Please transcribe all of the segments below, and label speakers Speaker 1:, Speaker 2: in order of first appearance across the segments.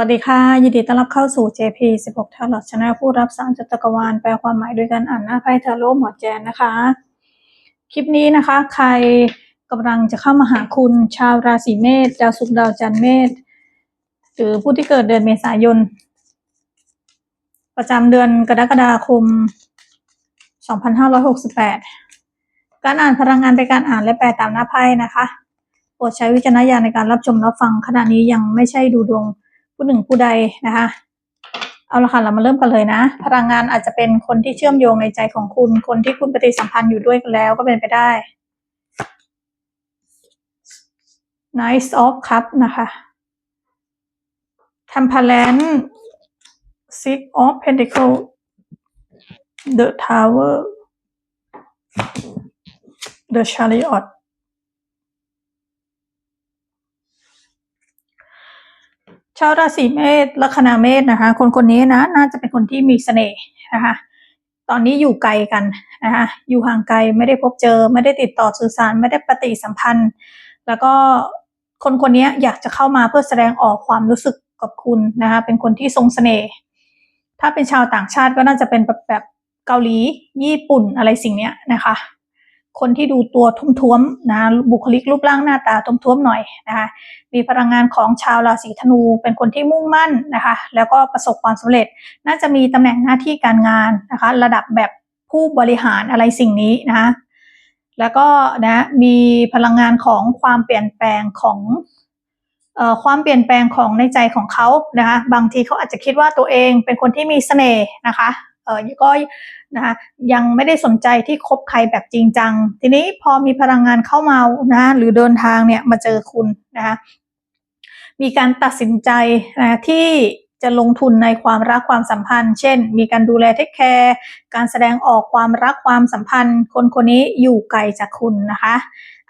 Speaker 1: วัสดีค่ะ ยินดีต้อนรับเข้าสู่ JP 16 t a r o t Channel ผู้รับสารจักรวาลแปลความหมายด้วยการอ่านหน้าไพ่ทาโร่หมอแจนนะคะ คลิปนี้นะคะ ใครกำลังจะเข้ามาหาคุณชาวราศีเมษดาวศุกร์ดาวจันทร์เมษหรือผู้ที่เกิดเดือนเมษายน ประจำเดือนกรกฎาคม 2568 การอ่านพลังงานเป็นการอ่านและแปลตามหน้าไพ่นะคะโปรดใช้วิจารณญาณในการรับชมรับฟังขณะนี้ยังไม่ใช่ดูดวง ผู้หนึ่งผู้ใดนะคะ เอาละค่ะเรามาเริ่มกันเลยนะ พลังงานอาจจะเป็นคนที่เชื่อมโยงในใจของคุณ คนที่คุณปฏิสัมพันธ์อยู่ด้วยกันแล้วก็เป็นไปได้ Nice of Cup นะคะ Temperance Six of Pentacles The Tower The Chariot ชาวราศีเมษลัคนาเมษนะคะ คนคนนี้นะน่าจะเป็นคนที่มีเสน่ห์นะคะ ตอนนี้อยู่ไกลกันนะคะอยู่ห่างไกลไม่ได้พบเจอ ไม่ได้ติดต่อสื่อสารไม่ได้ปฏิสัมพันธ์ แล้วก็คนคนนี้อยากจะเข้ามาเพื่อแสดงออกความรู้สึกกับคุณนะคะเป็นคนที่ทรงเสน่ห์ถ้าเป็นชาวต่างชาติก็น่าจะเป็นแบบแบบเกาหลีญี่ปุ่นอะไรสิ่งเนี้ยนะคะ คนที่ดูตัวทุ่มๆนะบุคลิกรูปร่างหน้าตาทุ่มๆหน่อยนะคะมีพลังงานของชาวราศีธนู เป็นคนที่มุ่งมั่นนะคะแล้วก็ประสบความสำเร็จ น่าจะมีตำแหน่งหน้าที่การงานนะคะระดับแบบผู้บริหารอะไรสิ่งนี้นะคะแล้วก็นะมีพลังงานของความเปลี่ยนแปลงของความเปลี่ยนแปลงของในใจของเขานะคะบางทีเขาอาจจะคิดว่าตัวเองเป็นคนที่มีเสน่ห์นะคะ เออก็นะคะยังไม่ได้สนใจที่คบใครแบบจริงจัง ทีนี้พอมีพลังงานเข้ามานะหรือเดินทางเนี่ยมาเจอคุณนะคะมีการตัดสินใจนะที่จะลงทุนในความรักความสัมพันธ์ เช่น มีการดูแลเทคแคร์การแสดงออกความรักความสัมพันธ์ คนคนนี้อยู่ไกลจากคุณนะคะ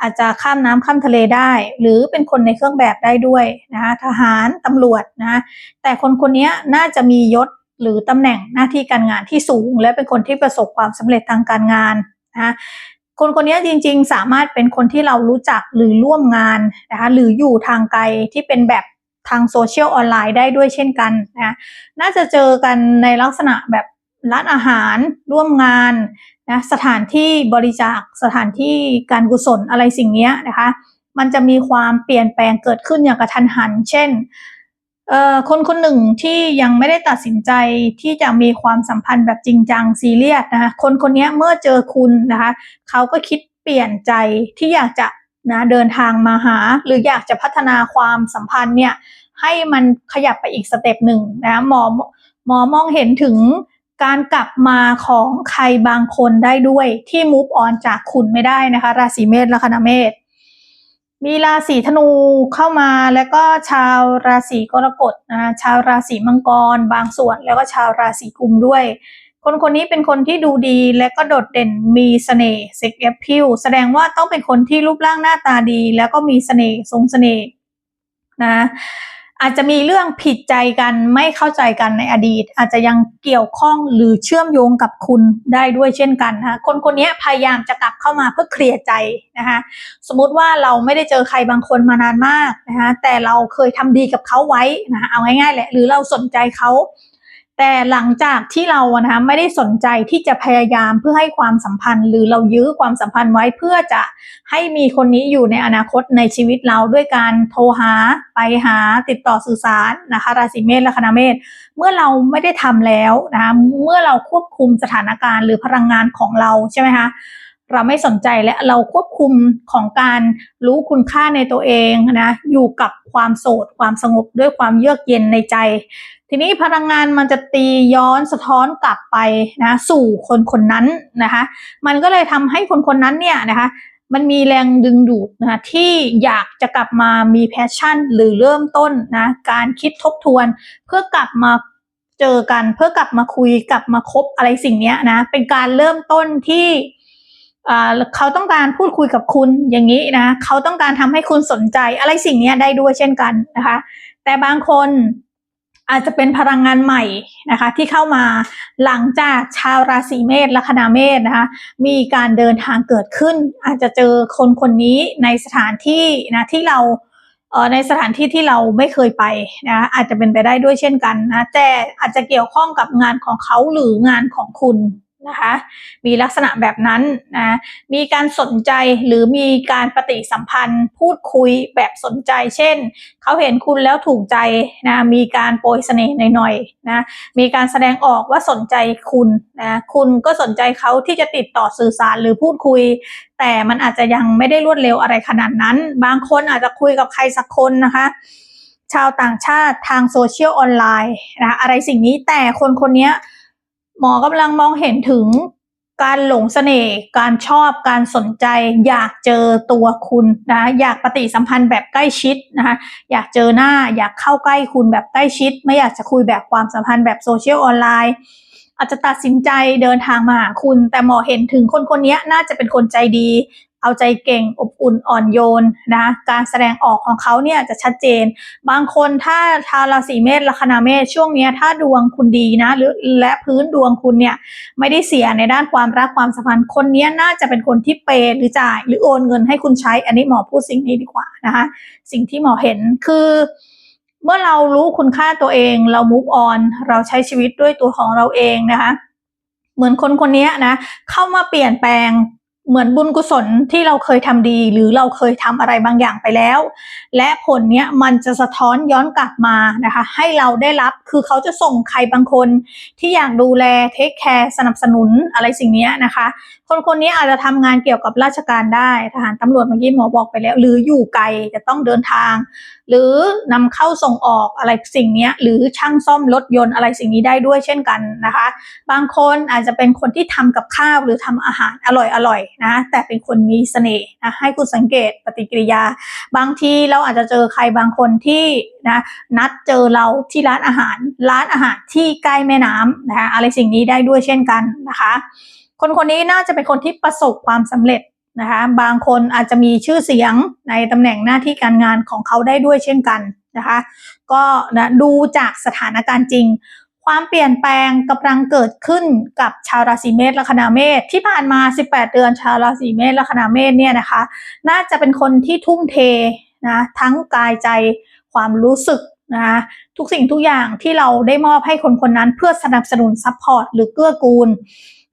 Speaker 1: อาจจะข้ามน้ำข้ามทะเลได้ หรือเป็นคนในเครื่องแบบได้ด้วยนะคะทหารตำรวจนะแต่คนคนนี้น่าจะมียศ หรือตำแหน่งหน้าที่การงานที่สูง และเป็นคนที่ประสบความสำเร็จทางการงานนะคนคนนี้จริงๆ สามารถเป็นคนที่เรารู้จักหรือร่วมงานนะคะหรืออยู่ทางไกลที่เป็นแบบทางโซเชียลออนไลน์ได้ด้วยเช่นกันนะน่าจะเจอกันในลักษณะแบบร้านอาหารร่วมงานนะสถานที่บริจาคสถานที่การกุศลอะไรสิ่งนี้นะคะ มันจะมีความเปลี่ยนแปลงเกิดขึ้นอย่างกระทันหัน เช่น คนคนหนึ่งที่ยังไม่ได้ตัดสินใจที่จะมีความสัมพันธ์แบบจริงจังซีเรียสนะคะคนคนนี้เมื่อเจอคุณนะคะเขาก็คิดเปลี่ยนใจที่อยากจะนะเดินทางมาหา หรืออยากจะพัฒนาความสัมพันธ์เนี่ยให้มันขยับไปอีกสเต็ปหนึ่งนะหมอหมอมองเห็นถึงการกลับมาของใครบางคนได้ด้วยที่มูฟออนจากคุณไม่ได้นะคะ ราศีเมษและคณะเมษ มีราศีธนูเข้ามาแล้วก็ชาวราศีกรกฎนะชาวราศีมังกร บางส่วนแล้วก็ชาวราศีกุมด้วย คนคนนี้เป็นคนที่ดูดีและก็โดดเด่นมีเสน่ห์เซ็กแอพพิลแสดงว่าต้องเป็นคนที่รูปร่างหน้าตาดี แล้วก็มีเสน่ห์ทรงเสน่ห์นะ อาจจะมีเรื่องผิดใจกันไม่เข้าใจกันในอดีต อาจจะยังเกี่ยวข้องหรือเชื่อมโยงกับคุณได้ด้วยเช่นกันนะคะคนคนนี้พยายามจะกลับเข้ามาเพื่อเคลียร์ใจนะคะสมมุติว่าเราไม่ได้เจอใครบางคนมานานมากนะคะแต่เราเคยทำดีกับเขาไว้นะคะเอาง่ายๆแหละหรือเราสนใจเขา แต่หลังจากที่เรานะคะไม่ได้สนใจที่จะพยายามเพื่อให้ความสัมพันธ์ หรือเรายื้อความสัมพันธ์ไว้เพื่อจะให้มีคนนี้อยู่ในอนาคตในชีวิตเราด้วยการโทรหาไปหาติดต่อสื่อสารนะคะราศีเมษและคณะเมษเมื่อเราไม่ได้ทำแล้วนะคะเมื่อเราควบคุมสถานการณ์หรือพลังงานของเราใช่ไหมคะ เราไม่สนใจและเราควบคุมของการรู้คุณค่าในตัวเองนะอยู่กับความโสดความสงบด้วยความเยือกเย็นในใจ ทีนี้พลังงานมันจะตีย้อนสะท้อนกลับไปนะสู่คนคนนั้นนะคะมันก็เลยทำให้คนคนนั้นเนี่ยนะคะมันมีแรงดึงดูดนะที่อยากจะกลับมามีแพชชั่น หรือเริ่มต้นนะการคิดทบทวน เพื่อกลับมาเจอกันเพื่อกลับมาคุยกลับมาคบอะไรสิ่งนี้นะเป็นการเริ่มต้นที่ เขาต้องการพูดคุยกับคุณอย่างนี้นะเขาต้องการทำให้คุณสนใจอะไรสิ่งนี้ได้ด้วยเช่นกันนะคะ แต่บางคนอาจจะเป็นพลังงานใหม่นะคะ ที่เข้ามาหลังจากชาวราศีเมษละคณาเมษนะคะ มีการเดินทางเกิดขึ้น อาจจะเจอคนคนนี้ในสถานที่นะที่เราเในสถานที่ที่เราไม่เคยไปนะอาจจะเป็นไปได้ด้วยเช่นกันนะแต่อาจจะเกี่ยวข้องกับงานของเขาหรืองานของคุณ นะคะมีลักษณะแบบนั้นนะมีการสนใจหรือมีการปฏิสัมพันธ์ พูดคุยแบบสนใจ เช่น เขาเห็นคุณแล้วถูกใจนะมีการโปรยเสน่ห์หน่อยๆนะมีการแสดงออกว่าสนใจคุณนะคุณก็สนใจเขาที่จะติดต่อสื่อสารหรือพูดคุย แต่มันอาจจะยังไม่ได้รวดเร็วอะไรขนาดนั้น บางคนอาจจะคุยกับใครสักคนนะคะชาวต่างชาติทางโซเชียลออนไลน์นะอะไรสิ่งนี้แต่คนคนนี้ หมอกำลังมองเห็นถึงการหลงเสน่ห์ การชอบ การสนใจ อยากเจอตัวคุณนะ อยากปฏิสัมพันธ์แบบใกล้ชิดนะคะ อยากเจอหน้า อยากเข้าใกล้คุณแบบใกล้ชิด ไม่อยากจะคุยแบบความสัมพันธ์แบบโซเชียลออนไลน์ อาจจะตัดสินใจเดินทางมาหาคุณ แต่หมอเห็นถึงคนคนนี้น่าจะเป็นคนใจดี เอาใจเก่งอบอุ่นอ่อนโยนนะการแสดงออกของเขาเนี่ยจะชัดเจน บางคนถ้าชาวราศีเมษลัคนาเมษช่วงนี้ถ้าดวงคุณดีนะหรือและพื้นดวงคุณเนี่ยไม่ได้เสียในด้านความรักความสัมพันธ์คนนี้น่าจะเป็นคนที่เปย์หรือจ่าย หรือโอนเงินให้คุณใช้ อันนี้หมอพูดสิ่งนี้ดีกว่านะคะสิ่งที่หมอเห็นคือเมื่อเรารู้คุณค่าตัวเอง เรา move on เราใช้ชีวิตด้วยตัวของเราเองนะคะ เหมือนคนคนนี้นะ เข้ามาเปลี่ยนแปลง เหมือนบุญกุศลที่เราเคยทำดี หรือเราเคยทำอะไรบางอย่างไปแล้ว และผลเนี้ยมันจะสะท้อนย้อนกลับมานะคะ ให้เราได้รับคือเขาจะส่งใครบางคนที่อยากดูแลเทคแคร์สนับสนุนอะไรสิ่งนี้นะคะคนคนนี้อาจจะทำงานเกี่ยวกับราชการได้ทหารตำรวจเมื่อกี้หมอบอกไปแล้ว หรืออยู่ไกลจะต้องเดินทาง หรือนำเข้าส่งออกอะไรสิ่งนี้หรือช่างซ่อมรถยนต์อะไรสิ่งนี้ได้ด้วยเช่นกันนะคะ บางคนอาจจะเป็นคนที่ทำกับข้าวหรือทำอาหารอร่อยๆนะแต่เป็นคนมีเสน่ห์นะให้คุณสังเกตปฏิกิริยา บางทีเราอาจจะเจอใครบางคนที่นะนัดเจอเราที่ร้านอาหาร ร้านอาหารที่ใกล้แม่น้ำนะคะอะไรสิ่งนี้ได้ด้วยเช่นกันนะคะ คนคนนี้น่าจะเป็นคนที่ประสบความสำเร็จนะคะ บางคนอาจจะมีชื่อเสียงในตำแหน่งหน้าที่การงานของเขาได้ด้วยเช่นกันนะคะ ก็นะดูจากสถานการณ์จริง ความเปลี่ยนแปลงกำลังเกิดขึ้นกับชาวราศีเมษละคณาเมษที่ผ่านมา 18 เดือนชาวราศีเมษละคณาเมษเนี่ยนะคะ น่าจะเป็นคนที่ทุ่มเทนะทั้งกายใจความรู้สึกนะทุกสิ่งทุกอย่างที่เราได้มอบให้คนคนนั้นเพื่อสนับสนุนซัพพอร์ตหรือเกื้อกูล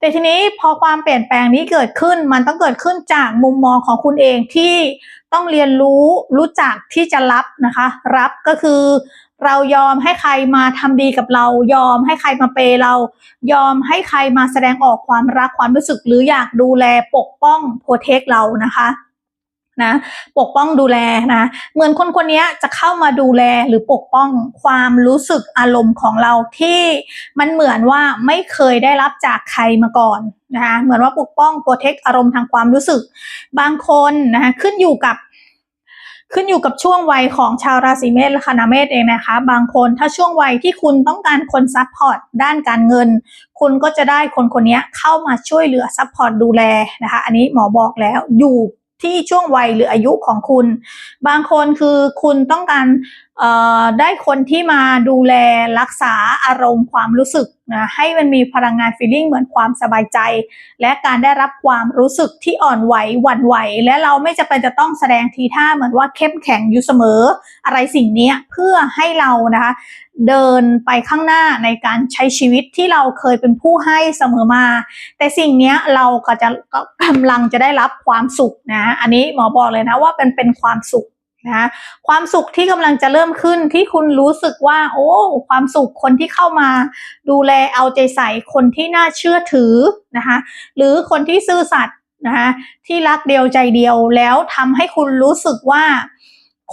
Speaker 1: แต่ทีนี้พอความเปลี่ยนแปลงนี้เกิดขึ้น มันต้องเกิดขึ้นจากมุมมองของคุณเองที่ต้องเรียนรู้รู้จักที่จะรับนะคะ รับก็คือเรายอมให้ใครมาทำดีกับเรา ยอมให้ใครมาเปเรา ยอมให้ใครมาแสดงออกความรักความรู้สึกหรืออยากดูแลปกป้องโปรเทคเรานะคะ นะปกป้องดูแลนะ เหมือนคนคนนี้จะเข้ามาดูแลหรือปกป้องความรู้สึกอารมณ์ของเราที่มันเหมือนว่าไม่เคยได้รับจากใครมาก่อนนะคะเหมือนว่าปกป้องโปรเทคอารมณ์ทางความรู้สึก บางคนนะคะขึ้นอยู่กับขึ้นอยู่กับช่วงวัยของชาวราศีเมษและคณะเมษเองนะคะ บางคนถ้าช่วงวัยที่คุณต้องการคนซัพพอร์ตด้านการเงิน คุณก็จะได้คนคนนี้เข้ามาช่วยเหลือซัพพอร์ตดูแลนะคะ อันนี้หมอบอกแล้วอยู่ ที่ช่วงวัยหรืออายุของคุณ บางคนคือคุณต้องการได้คนที่มาดูแลรักษาอารมณ์ความรู้สึกนะให้มันมีพลังงานฟีลลิ่งเหมือนความสบายใจ และการได้รับความรู้สึกที่อ่อนไหวหวั่นไหว และเราไม่จะเป็นจะต้องแสดงทีท่าเหมือนว่าเข้มแข็งอยู่เสมอ อะไรสิ่งนี้เพื่อให้เรานะคะเดินไปข้างหน้าในการใช้ชีวิตที่เราเคยเป็นผู้ให้เสมอมา แต่สิ่งนี้เราก็จะกำลังจะได้รับความสุขนะ อันนี้หมอบอกเลยนะว่าเป็นเป็นความสุข นะความสุขที่กำลังจะเริ่มขึ้นที่คุณรู้สึกว่า โอ้ ความสุขคนที่เข้ามา ดูแลเอาใจใส่คนที่น่าเชื่อถือนะคะหรือคนที่ซื่อสัตย์นะคะที่รักเดียวใจเดียวแล้วทำให้คุณรู้สึกว่า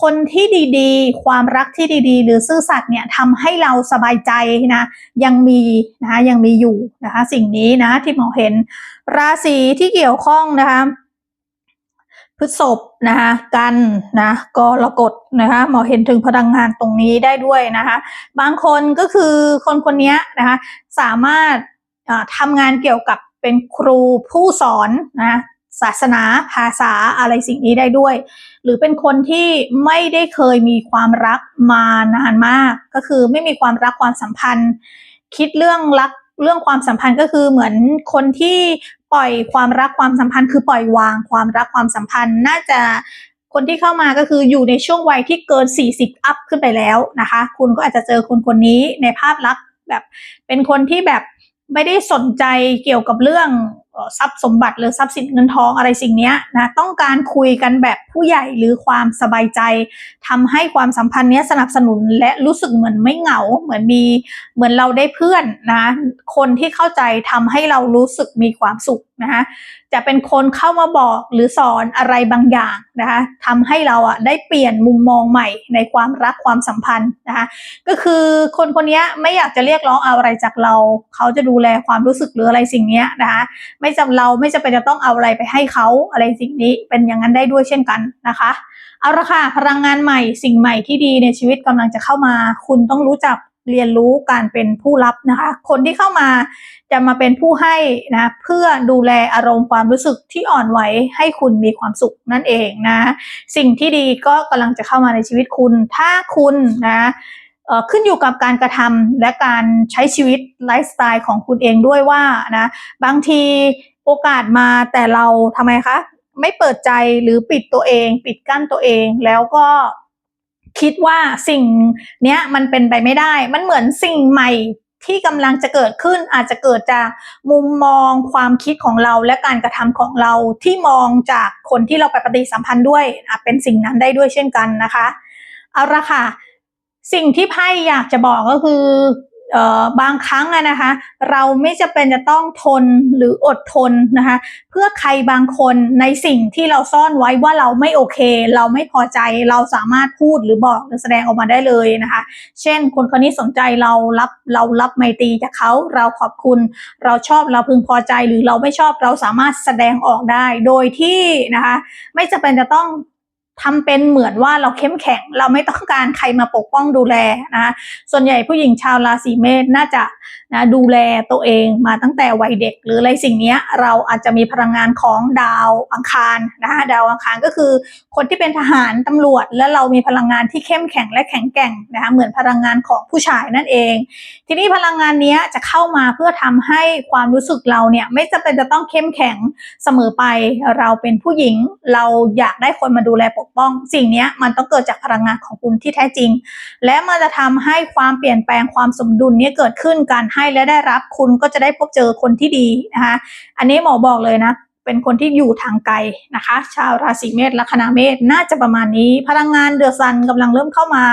Speaker 1: คนที่ดีๆ ความรักที่ดีๆ หรือซื่อสัตย์เนี่ยทำให้เราสบายใจนะยังมีนะคะยังมีอยู่นะคะสิ่งนี้นะที่หมอเห็นราศีที่เกี่ยวข้องนะคะ พฤษภนะคะกันนะกรกฎนะคะหมอเห็นถึงพลังงานตรงนี้ได้ด้วยนะคะบางคนก็คือคนคนนี้นะคะสามารถทำงานเกี่ยวกับเป็นครูผู้สอนนะศาสนาภาษาอะไรสิ่งนี้ได้ด้วย หรือเป็นคนที่ไม่ได้เคยมีความรักมานานมาก ก็คือไม่มีความรักความสัมพันธ์ คิดเรื่องรักเรื่องความสัมพันธ์ก็คือเหมือนคนที่ ปล่อยความรักความสัมพันธ์ คือปล่อยวางความรักความสัมพันธ์ น่าจะคนที่เข้ามาก็คืออยู่ในช่วงวัยที่เกิน 40 อัพขึ้นไปแล้วนะคะ คุณก็อาจจะเจอคนคนนี้ในภาพลักษณ์แบบเป็นคนที่แบบไม่ได้สนใจเกี่ยวกับเรื่อง ทรัพย์สมบัติหรือทรัพย์สินเงินทองอะไรสิ่งนี้นะต้องการคุยกันแบบผู้ใหญ่หรือความสบายใจทำให้ความสัมพันธ์นี้สนับสนุนและรู้สึกเหมือนไม่เหงาเหมือนมีเหมือนเราได้เพื่อนนะคนที่เข้าใจทำให้เรารู้สึกมีความสุขนะคะจะเป็นคนเข้ามาบอกหรือสอนอะไรบางอย่างนะคะทำให้เราอะได้เปลี่ยนมุมมองใหม่ในความรักความสัมพันธ์นะคะก็คือคนคนนี้ไม่อยากจะเรียกร้องอะไรจากเรา เขาจะดูแลความรู้สึกหรืออะไรสิ่งนี้นะคะไม่จำเราไม่จำเป็นจะต้องเอาอะไรไปให้เขาอะไรสิ่งนี้เป็นอย่างนั้นได้ด้วยเช่นกันนะคะ เอาละค่ะพลังงานใหม่สิ่งใหม่ที่ดีในชีวิตกำลังจะเข้ามา คุณต้องรู้จักเรียนรู้การเป็นผู้รับนะคะ คนที่เข้ามาจะมาเป็นผู้ให้นะเพื่อดูแลอารมณ์ความรู้สึกที่อ่อนไหวให้คุณมีความสุขนั่นเองนะ สิ่งที่ดีก็กำลังจะเข้ามาในชีวิตคุณ ถ้าคุณนะ ขึ้นอยู่กับการกระทำและการใช้ชีวิตไลฟ์สไตล์ของคุณเองด้วยว่านะบางทีโอกาสมาแต่เราทำไมคะไม่เปิดใจหรือปิดตัวเอง ปิดกั้นตัวเองแล้วก็คิดว่าสิ่งเนี้ยมันเป็นไปไม่ได้ มันเหมือนสิ่งใหม่ที่กำลังจะเกิดขึ้นอาจจะเกิดจากมุมมองความคิดของเราและการกระทำของเราที่มองจากคนที่เราไปปฏิสัมพันธ์ด้วยเป็นสิ่งนั้นได้ด้วยเช่นกันนะคะ เอาละค่ะ สิ่งที่ไพ่อยากจะบอกก็คือบางครั้งนะคะ เราไม่จะเป็นจะต้องทนหรืออดทนนะคะ เพื่อใครบางคนในสิ่งที่เราซ่อนไว้ว่าเราไม่โอเค เราไม่พอใจเราสามารถพูดหรือบอกหรือแสดงออกมาได้เลยนะคะ เช่น คนคนนี้สนใจเรารับเรารับไมตรีจากเขาเราขอบคุณ เราชอบเราพึงพอใจหรือเราไม่ชอบเราสามารถแสดงออกได้ โดยที่นะคะ ไม่จะเป็นจะต้อง ทำเป็นเหมือนว่าเราเข้มแข็ง เราไม่ต้องการใครมาปกป้องดูแลนะส่วนใหญ่ผู้หญิงชาวราศีเมษน่าจะนะดูแลตัวเองมาตั้งแต่วัยเด็ก หรืออะไรสิ่งนี้เราอาจจะมีพลังงานของดาวอังคารนะคะดาวอังคารก็คือ คนที่เป็นทหารตำรวจ และเรามีพลังงานที่เข้มแข็งและแข็งแกร่งนะคะเหมือนพลังงานของผู้ชายนั่นเอง ทีนี้พลังงานนี้จะเข้ามาเพื่อทำให้ความรู้สึกเราเนี่ยไม่จำเป็นจะต้องเข้มแข็งเสมอไปเราเป็นผู้หญิง เราอยากได้คนมาดูแลปกป้อง สิ่งนี้มันต้องเกิดจากพลังงานของคุณที่แท้จริง และมันจะทำให้ความเปลี่ยนแปลงความสมดุลนี้เกิดขึ้นการให้และได้รับคุณก็จะได้พบเจอคนที่ดีนะคะอันนี้หมอบอกเลยนะเป็นคนที่อยู่ทางไกลนะคะ ชาวราศีเมษลัคนาเมษน่าจะประมาณนี้ พลังงานเดือดซันกำลังเริ่มเข้ามา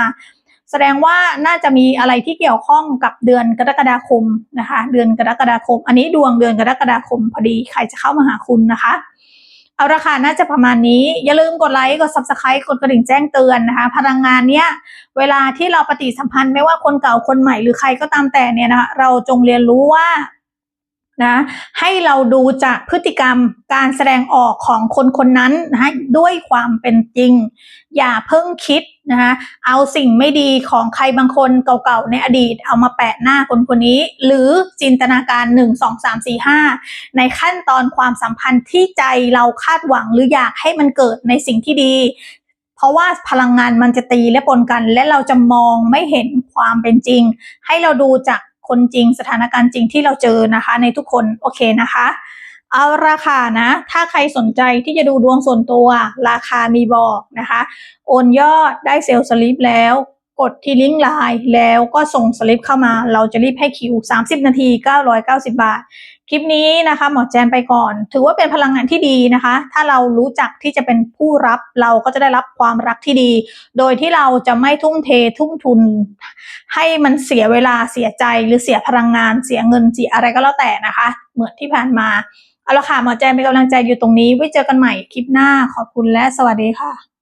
Speaker 1: แสดงว่าน่าจะมีอะไรที่เกี่ยวข้องกับเดือนกรกฎาคมนะคะ เดือนกรกฎาคม อันนี้ดวงเดือนกรกฎาคมพอดีใครจะเข้ามาหาคุณนะคะ เอาราคาน่าจะประมาณนี้ อย่าลืมกดไลค์กด subscribe กดกระดิ่งแจ้งเตือนนะคะ พลังงานเนี้ยเวลาที่เราปฏิสัมพันธ์ไม่ว่าคนเก่าคนใหม่หรือใครก็ตามแต่เนี่ยนะคะเราจงเรียนรู้ว่า นะให้เราดูจากพฤติกรรมการแสดงออกของคนคนนั้นนะด้วยความเป็นจริง อย่าเพิ่งคิดนะคะเอาสิ่งไม่ดีของใครบางคนเก่าๆในอดีต เอามาแปะหน้าคนคนนี้ หรือจินตนาการ 1 2 3 4 5 ในขั้นตอนความสัมพันธ์ที่ใจเราคาดหวังหรืออยากให้มันเกิดในสิ่งที่ดี เพราะว่าพลังงานมันจะตีและปนกัน และเราจะมองไม่เห็นความเป็นจริง ให้เราดูจาก คนจริงสถานการณ์จริงที่เราเจอนะคะ ในทุกคนโอเคนะคะ เอาราคานะ ถ้าใครสนใจที่จะดูดวงส่วนตัว ราคามีบอกนะคะ โอนยอดได้เซลล์สลิปแล้ว กดที่ลิงก์ไลน์แล้วก็ส่งสลิปเข้ามา เราจะรีบให้คิว 30 นาที 990 บาท คลิปนี้นะคะ หมอแจนไปก่อน ถือว่าเป็นพลังงานที่ดีนะคะ ถ้าเรารู้จักที่จะเป็นผู้รับเราก็จะได้รับความรักที่ดี โดยที่เราจะไม่ทุ่มเททุ่มทุน ให้มันเสียเวลาเสียใจหรือเสียพลังงานเสียเงินเสียอะไรก็แล้วแต่นะคะ เหมือนที่ผ่านมาเอาละค่ะหมอแจนเป็นกำลังใจอยู่ตรงนี้ไว้เจอกันใหม่คลิปหน้าขอบคุณและสวัสดีค่ะ